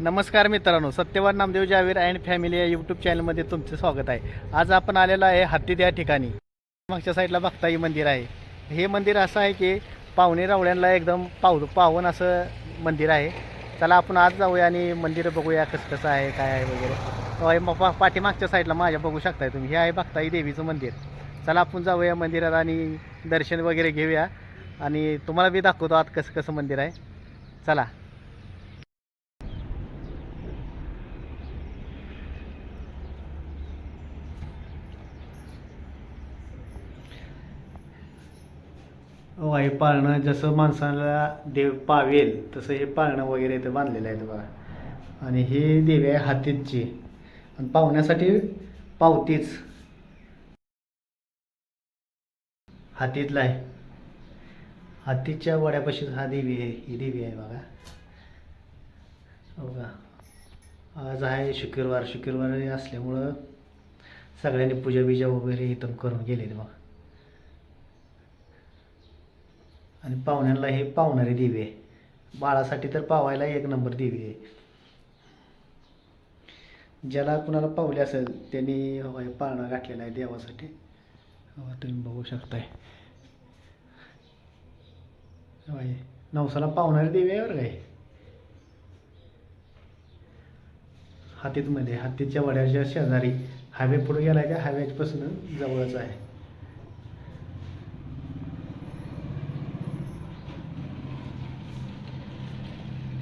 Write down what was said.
नमस्कार मित्रांनो Satyawan Namdev Javir and family या यूट्यूब चॅनलमध्ये तुमचं स्वागत आहे. आज आपण आलेलो आहे हत्तीद या ठिकाणी. मागच्या साईडला भक्ताई मंदिर आहे. हे मंदिर असं आहे की पाहुणे रावळ्यांना एकदम पाव पावन असं मंदिर आहे. चला आपण आज जाऊया आणि मंदिर बघूया कसं कसं आहे काय आहे वगैरे. मग पा पाठीमागच्या साईडला माझ्या बघू शकताय तुम्ही. हे आहे भक्ताई देवीचं मंदिर. चला आपण जाऊया मंदिरात आणि दर्शन वगैरे घेऊया. आणि तुम्हाला बी दाखवतो आत कसं कसं मंदिर आहे. चला. हो पाळणं जसं माणसाला देव पावेल तसं हे पाळणं वगैरे इथं बांधलेलं आहे बघा. आणि हे देवी आहे हातीची आणि पाहुण्यासाठी पावतीच. हातीतला आहे. हातीच्या वड्यापाशीच हा देवी आहे ही देवी आहे बघा. हो का? आज आहे शुक्रवार. शुक्रवार असल्यामुळं सगळ्यांनी पूजा बिजा वगैरे इथून करून गेलेत बघा. आणि पाहुण्यांना हे पावणारी देवी आहे. बाळासाठी तर पावायला एक नंबर देवी आहे. ज्याला कुणाला पावले असेल त्यांनी पाळणा घातलेला आहे देवासाठी. हो, तुम्ही बघू शकताय. होय नवसाला पावणारी देवी आहे बरं काय? हातीतमध्ये हातीच्या वड्याच्या शेजारी हायवे पुढे गेला आहे त्या हायवेपासून जवळच आहे.